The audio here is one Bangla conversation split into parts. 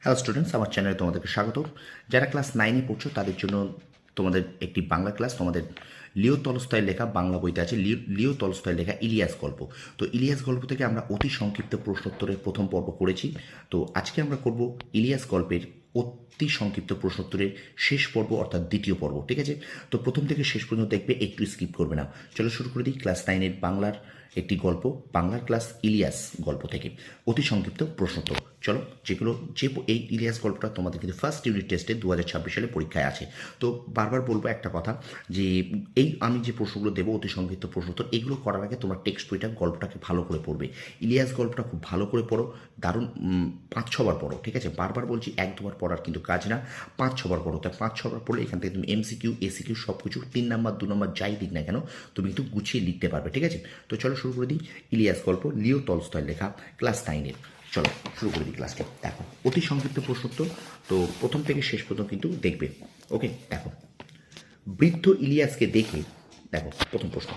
হ্যালো স্টুডেন্টস আমার চ্যানেলে তোমাদেরকে স্বাগত। যারা ক্লাস নাইনে পড়ছো, তাদের জন্য তোমাদের একটি বাংলা ক্লাস তোমাদের লিও তলস্তয় লেখা বাংলা বইতে আছে লিও- তলস্তয় লেখা ইলিয়াস গল্প। তো ইলিয়াস গল্প থেকে আমরা অতি সংক্ষিপ্ত প্রশ্নোত্তরের প্রথম পর্ব করেছি। তো আজকে আমরা করব ইলিয়াস গল্পের অতি সংক্ষিপ্ত প্রশ্নোত্তরের শেষ পর্ব, অর্থাৎ দ্বিতীয় পর্ব, ঠিক আছে? তো প্রথম থেকে শেষ পর্যন্ত দেখবে, একটু স্কিপ করবে না। চলো শুরু করে দিই ক্লাস নাইনের বাংলার একটি গল্প, বাংলার ক্লাস ইলিয়াস গল্প থেকে। অতি সংক্ষিপ্ত প্রশ্নোত্তর। চলো, যেগুলো, যে এই ইলিয়াস গল্পটা তোমাদের কিন্তু ফার্স্ট ইউনিট টেস্টে দু হাজার ছাব্বিশ সালে পরীক্ষায় আছে। তো বারবার বলব একটা কথা যে, এই আমি যে প্রশ্নগুলো দেবো, অতি সংক্ষিপ্ত প্রশ্নোত্তর, এগুলো করার আগে তোমার টেক্সট বইটা গল্পটাকে ভালো করে পড়বে। ইলিয়াস গল্পটা খুব ভালো করে পড়ো, দারুণ পাঁচ ছবার পড়ো, ঠিক আছে? বারবার বলছি, এক দুবার পড়ার কিন্তু কাজ না, পাঁচ ছবার পড়ো। তাই পাঁচ ছবার পড়লে এখান থেকে তুমি এমসিকিউ এসিকিউ সব কিছু তিন নাম্বার, দু নাম্বার যাই দিক না কেন, তুমি কিন্তু গুছিয়ে লিখতে পারবে, ঠিক আছে? তো চলো শুরু করে দিই। ইলিয়াস গল্প, লিও তলস্তয় লেখা, ক্লাস নাইনের। চলো, শুরু করে দিই ক্লাসটা। দেখো, অতি সংক্ষিপ্ত প্রশ্নোত্তর, তো প্রথম থেকে শেষ পর্যন্ত কিন্তু দেখবে। ওকে, দেখো। বৃদ্ধ ইলিয়াসকে দেখে, দেখো, প্রথম প্রশ্ন।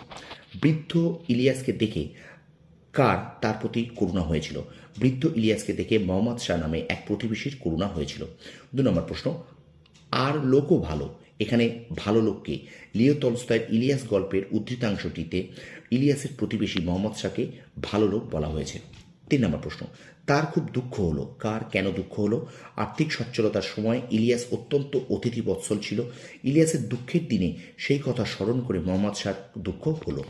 বৃদ্ধ ইলিয়াসকে দেখে কার তার প্রতি করুণা হয়েছিল? বৃদ্ধ ইলিয়াসকে দেখে মোহাম্মদ শাহ নামে এক প্রতিবেশীর করুণা হয়েছিল। দু নম্বর প্রশ্ন, আর লোকও ভালো? এখানে ভালো লোককে? লিও তলস্তয়ের ইলিয়াস গল্পের উদ্ধৃতাংশটিতে ইলিয়াসের প্রতিবেশী মোহাম্মদ শাহকে ভালো লোক বলা হয়েছে। তিন নম্বর প্রশ্ন, তার খুব দুঃখ হলো। কার কেন দুঃখ হলো? আর্থিক সচ্ছলতার সময় ইলিয়াস অত্যন্ত অতিথি বৎসল ছিল। ইলিয়াসের দুঃখের দিনে সেই কথা স্মরণ করে মোহাম্মদ শাহ দুঃখ হলো।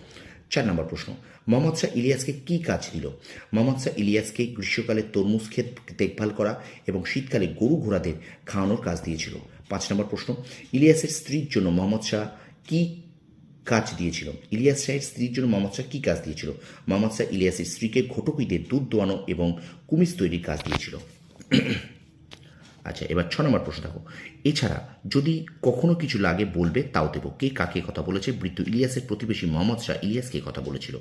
চার নম্বর প্রশ্ন, মোহাম্মদ শাহ ইলিয়াসকে কী কাজ দিল? মোহাম্মদ শাহ ইলিয়াসকে গ্রীষ্মকালে তরমুজ ক্ষেত দেখভাল করা এবং শীতকালে গরু ঘোড়াদের খাওয়ানোর কাজ দিয়েছিল। পাঁচ নম্বর প্রশ্ন, ইলিয়াসের স্ত্রীর জন্য মোহাম্মদ শাহ কী কাজ দিয়েছিল। ইলিয়াস শাহের স্ত্রীর জন্য মোহাম্মদ শাহ কী কাজ দিয়েছিল? মোহাম্মদ শাহ ইলিয়াসের স্ত্রীকে ঘটকুইতে দুধ দোয়ানো এবং কুমিজ তৈরির কাজ দিয়েছিল। আচ্ছা এবার ছ নম্বর প্রশ্ন দেখো। এছাড়া যদি কখনো কিছু লাগে বলবে, তাও দেবো। কে কাকে কথা বলেছে? বৃদ্ধ ইলিয়াসের প্রতিবেশী মোহাম্মদ শাহ ইলিয়াসকে কথা বলেছিল।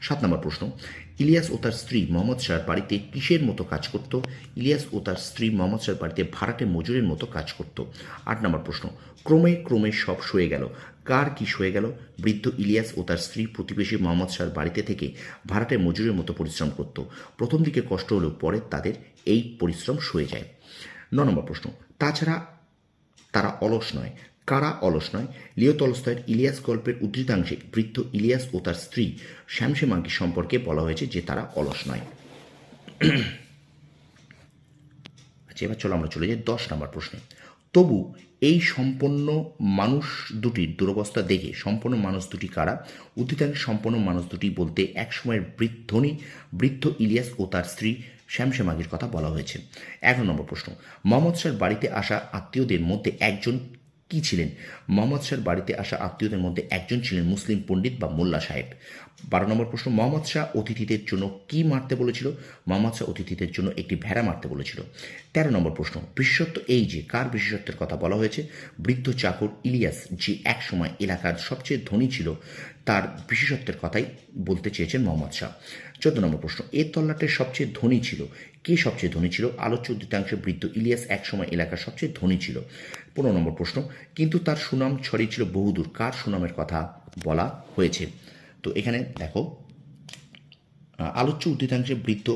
সাত নম্বর প্রশ্ন। ইলিয়াস ও তার স্ত্রী মোহাম্মদ শাহর বাড়িতে কিসের মতো কাজ করত? ইলিয়াস ও তার স্ত্রী মোহাম্মদ শাহর বাড়িতে ভাড়াটে মজুরের মতো কাজ করত। আট নম্বর প্রশ্ন। ক্রমে ক্রমে সব সয়ে গেল। কার কি সয়ে গেল? বৃদ্ধ ইলিয়াস ও তার স্ত্রী প্রতিবেশী মোহাম্মদ শাহর বাড়িতে থেকে ভাড়াটে মজুরের মতো পরিশ্রম করত। প্রথম দিকে কষ্ট হলেও পরে তাদের এই পরিশ্রম সয়ে যায়। ন নম্বর প্রশ্ন, তাছাড়া তারা অলস নয়। কারা অলস নয়? লিও তলস্তয়ের ইলিয়াস গল্পের উদ্ধৃতাংশে বৃদ্ধ ইলিয়াস ও তার স্ত্রী শ্যামসে মাঙ্কি সম্পর্কে বলা হয়েছে যে তারা অলস নয়। আচ্ছা এবার চলো আমরা চলে যাই দশ নম্বর প্রশ্নে। তবু এই সম্পন্ন মানুষ দুটির দুরবস্থা দেখে সম্পন্ন মানুষ দুটি কারা? অধিকাংশ সম্পন্ন মানুষ দুটি বলতে একসময়ের বৃদ্ধনী বৃদ্ধ ইলিয়াস ও তার স্ত্রী শ্যামশ্যামাগির কথা বলা হয়েছে। এগারো নম্বর প্রশ্ন মোহাম্মদ শাহর বাড়িতে আসা আত্মীয়দের মধ্যে একজন কি ছিলেন? মোহাম্মদ শাহর বাড়িতে আসা আত্মীয়দের মধ্যে একজন ছিলেন মুসলিম পণ্ডিত বা মোল্লা সাহেব। বারো নম্বর প্রশ্ন, মোহাম্মদ শাহ অতিথিদের জন্য কি মারতে বলেছিল? মোহাম্মদ শাহ অতিথিদের জন্য একটি ভেড়া মারতে বলেছিল। তেরো নম্বর প্রশ্ন, বিশেষত্ব এই যে, কার বিশেষত্বের কথা বলা হয়েছে? বৃদ্ধ চাকর ইলিয়াস, যে একসময় এলাকার সবচেয়ে ধনী ছিল তার বিশেষত্বের কথাই বলতে চেয়েছেন মোহাম্মদ শাহ। চোদ্দ নম্বর প্রশ্ন, এ তল্লাটের সবচেয়ে ধনী ছিল? কে সবচেয়ে ধনী ছিল? আলোচ্য উদ্দিতাংশে বৃদ্ধ ইলিয়াস একসময় এলাকার সবচেয়ে ধনী ছিল। পনেরো নম্বর প্রশ্ন, কিন্তু তার সুনাম ছড়িয়েছিল বহুদূর। কার সুনামের কথা বলা হয়েছে? তো এখানে দেখো আলোচ্য উদ্দিতাংশে বৃদ্ধ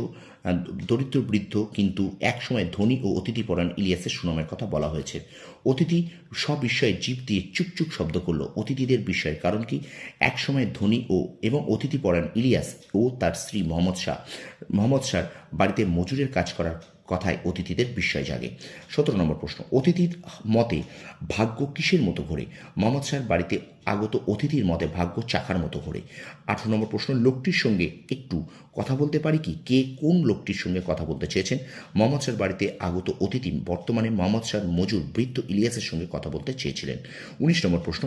দরিদ্র বৃদ্ধ কিন্তু একসময় ধনী ও অতিথিপরায়ণ ইলিয়াসের সুনামের কথা বলা হয়েছে। অতিথি সব বিষয়ে জীব দিয়ে চুকচুক শব্দ করল। অতিথিদের বিষয়ে কারণ কি? একসময় ধনী ও এবং অতিথি পরাণ ইলিয়াস ও তার স্ত্রী মোহাম্মদ শাহ মোহাম্মদ শাহ বাড়িতে মজুরের কাজ করার কথায় অতিথিদের বিস্ময় জাগে। সতেরো নম্বর প্রশ্ন, অতিথির মতে ভাগ্য কিসের মতো ঘোরে? মোহাম্মদ শাহর বাড়িতে আগত অতিথির মতে ভাগ্য চাকার মতো ঘোরে। আঠারো নম্বর প্রশ্ন, লোকটির সঙ্গে একটু কথা বলতে পারি কি? কে কোন লোকটির সঙ্গে কথা বলতে চেয়েছেন? মোহাম্মদ শাহর বাড়িতে আগত অতিথি বর্তমানে মোহাম্মদ শাহর মজুর বৃদ্ধ ইলিয়াসের সঙ্গে কথা বলতে চেয়েছিলেন। উনিশ নম্বর প্রশ্ন,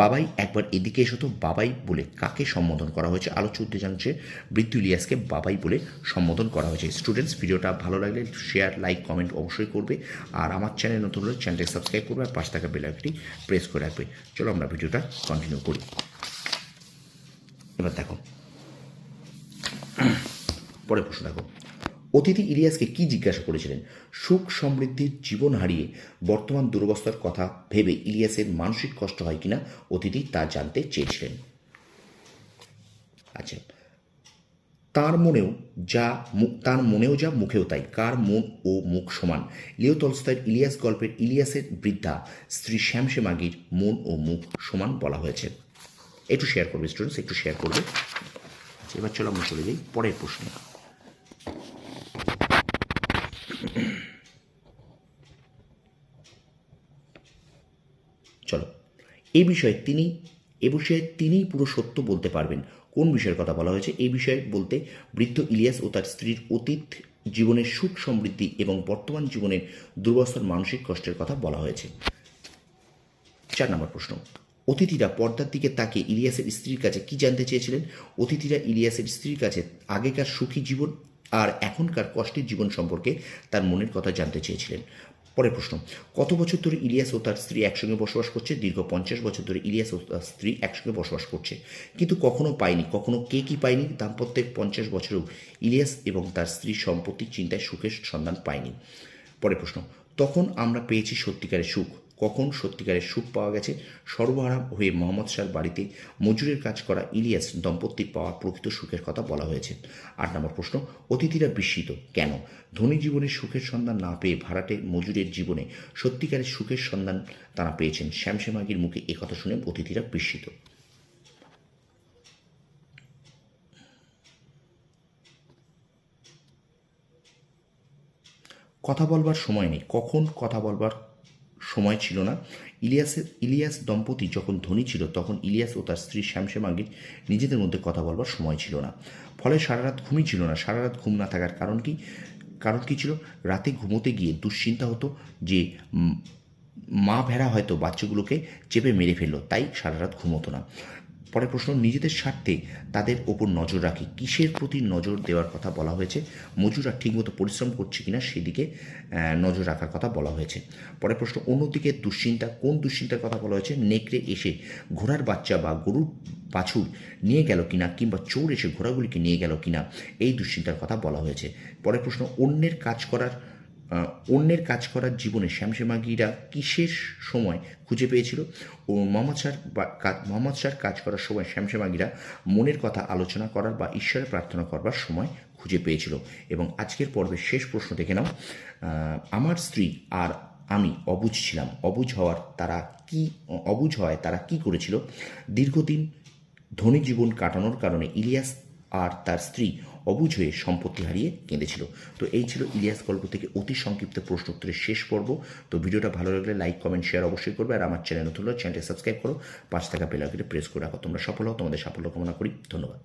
বাবাই একবার এদিকে এসো তো, বাবাই বলে কাকে সম্বোধন করা হয়েছে? আলোচ্য উদ্দেশাংশে বৃদ্ধ ইলিয়াসকে বাবাই বলে সম্বোধন করা হয়েছে। স্টুডেন্টস, ভিডিওটা ভালো লাগলে শেয়ার লাইক কমেন্ট অবশ্যই করবে। আর আমার চ্যানেল নতুন হলে চ্যানেলটি সাবস্ক্রাইব করবে আর পাশে থাকা বেলাইকটি প্রেস করে রাখবে। চলো আমরা ভিডিওটা কন্টিনিউ করি। এবার দেখো। পরে প্রশ্ন দেখো। অতিথি ইলিয়াসকে কি জিজ্ঞাসা করেছিলেন? সুখ সমৃদ্ধির জীবন হারিয়ে বর্তমান দুরবস্থার কথা ভেবে ইলিয়াসের মানসিক কষ্ট হয় কিনা? অতিথি তা জানতে চেয়েছিলেন। আচ্ছা তার মনেও যা মু- তার মনেও যা মুখেও তাই। কার মন ও মুখ সমান? লিও তলস্তয়ের ইলিয়াস গল্পের ইলিয়াসের বৃদ্ধা স্ত্রী শ্যামসে মাগির মন ও মুখ সমান বলা হয়েছে। একটু শেয়ার করবে স্টুডেন্টস একটু শেয়ার করবে। আচ্ছা, এবার চলো আমরা চলে যাই পরের প্রশ্নে। চলো। এ বিষয়ে তিনি এ বিষয়ে তিনিই পুরো সত্য বলতে পারবেন। কোন বিষয়ের কথা বলা হয়েছে, এই বিষয়ে বলতে বৃদ্ধ ইলিয়াস ও তার স্ত্রীর অতীত জীবনের সুখ সমৃদ্ধি এবং বর্তমান জীবনের দুর্বস্থার মানসিক কষ্টের কথা বলা হয়েছে। চার নম্বর প্রশ্ন। অতিথিরা পর্দার দিকে তাকে ইলিয়াসের স্ত্রীর কাছে কি জানতে চেয়েছিলেন? অতিথিরা ইলিয়াসের স্ত্রীর কাছে আগেকার সুখী জীবন আর এখনকার কষ্টের জীবন সম্পর্কে তার মনের কথা জানতে চেয়েছিলেন। পরের প্রশ্ন, কত বছর ধরে ইলিয়াস ও তার স্ত্রী একসঙ্গে বসবাস করছে? দীর্ঘ পঞ্চাশ বছর ধরে ইলিয়াস ও তার স্ত্রী একসঙ্গে বসবাস করছে। কিন্তু কখনো পায়নি, কখনো কে কি পায়নি? দাম্পত্যের পঞ্চাশ বছরেও ইলিয়াস এবং তার স্ত্রীর সম্পত্তির চিন্তায় সুখের সন্ধান পায়নি। পরের প্রশ্ন, তখন আমরা পেয়েছি সত্যিকারের সুখ। কখন সত্যিকারের সুখ পাওয়া গেছে? সর্বহারা হয়ে মোহাম্মদ শাহর বাড়িতে মজুরের কাজ করা ইলিয়াস দম্পতির পাওয়া প্রকৃত সুখের কথা বলা হয়েছে। আট নম্বর প্রশ্ন, অতিথিরা বিস্মিত। কেন? ধনী জীবনের সুখের সন্ধান না পেয়ে ভাড়াটে মজুরের জীবনে সত্যিকারের সুখের সন্ধান তারা পেয়েছেন। শ্যামশ্যামাগির মুখে একথা শুনে অতিথিরা বিস্মিত। কথা বলবার সময় নেই। কখন কথা বলবার সময় ছিল না। ইলিয়াসের, ইলিয়াস দম্পতি যখন ধনী ছিল, তখন ইলিয়াস ও তার স্ত্রী শ্যামসে মাগির নিজেদের মধ্যে কথা বলবার সময় ছিল না। ফলে সারা রাত ঘুমই ছিল না। সারা রাত ঘুম না থাকার কারণ কি? কারণ কী ছিল? রাতে ঘুমোতে গিয়ে দুশ্চিন্তা হতো যে মা ভেড়া হয়তো বাচ্চাগুলোকে চেপে মেরে ফেলল, তাই সারা রাত ঘুমোতো না। পরের প্রশ্ন, নিজেদের স্বার্থে তাদের ওপর নজর রাখে। কিসের প্রতি নজর দেওয়ার কথা বলা হয়েছে? মজুরা ঠিকমতো পরিশ্রম করছে কিনা সেদিকে নজর রাখার কথা বলা হয়েছে। পরের প্রশ্ন, অন্যদিকে দুশ্চিন্তা, কোন দুশ্চিন্তার কথা বলা হয়েছে? নেকড়ে এসে ঘোড়ার বাচ্চা বা গরুর বাছুর নিয়ে গেল কিনা, কিংবা চোর এসে ঘোড়াগুলিকে নিয়ে গেল কিনা? এই দুশ্চিন্তার কথা বলা হয়েছে। পরের প্রশ্ন, অন্যের কাজ করার অন্যের কাজ করার জীবনে শ্যামশ্যামাগিরা কিসের সময় খুঁজে পেয়েছিল? ও মোহাম্মদ শাহর মোহাম্মদ শাহর কাজ করার সময় শ্যামশ্যামাগিরা মনের কথা আলোচনা করার বা ঈশ্বরের প্রার্থনা করবার সময় খুঁজে পেয়েছিল। এবং আজকের পর্বের শেষ প্রশ্ন দেখে নাও। আমার স্ত্রী আর আমি অবুঝ ছিলাম। অবুঝ হওয়ার তারা কি অবুঝ হওয়ায় তারা কি করেছিল? দীর্ঘদিন ধনী জীবন কাটানোর কারণে ইলিয়াস আর তার স্ত্রী অবুঝ হয়ে সম্পত্তি হারিয়ে কেঁদেছিল। তো এই ছিল ইলিয়াস গল্প থেকে অতি সংক্ষিপ্ত প্রশ্ন উত্তরের শেষ পর্ব। তো ভিডিওটা ভালো লাগলে লাইক, কমেন্ট শেয়ার অবশ্যই করবে। আর আমার চ্যানেল নতুন চ্যানেলটি সাবস্ক্রাইব করো। পাঁচ টাকা বেলাকে প্রেস করে রাখো। তোমরা সফল হও, তোমাদের সাফল্য কামনা করি। ধন্যবাদ।